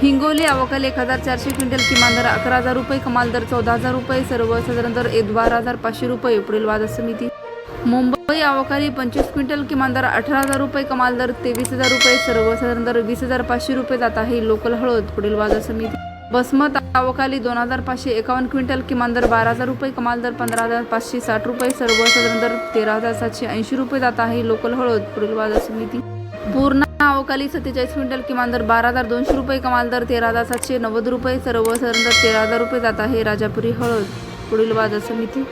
हिंगोली अवकाल एक हजार चारशे क्विंटल किमान दर अकरा हजार रुपये कमाल दर चौदा हजार रुपये सर्वसाधारण दर बारा हजार पाचशे रुपये पुढील बाजार समिती. मुंबई अवकाळी पंचवीस क्विंटल किमान दर अठरा हजार रुपये कमाल दर तेवीस हजार रुपये सर्वसाधारण दर वीस हजार पाचशे रुपये जात आहे लोकल हळद पुढील बाजार समिती. बसमत अवकाळी दोन हजार पाचशे एकावन्न क्विंटल किमान दर बारा हजार रुपये कमाल दर पंधरा हजार पाचशे साठ रुपये सर्वसाधारण दर तेरा हजार सातशे ऐंशी रुपये जात आहे लोकल हळद पुढील बाजार समिती. पूर्ण अवकाली सत्तेचाळीस क्विंटल किमान दर बारा हजार दोनशे रुपये कमाल दर तेरा हजार सातशे नव्वद रुपये सर्व दर तेरा हजार रुपये जात आहे राजापुरी हळद. पुढील बाजार समिती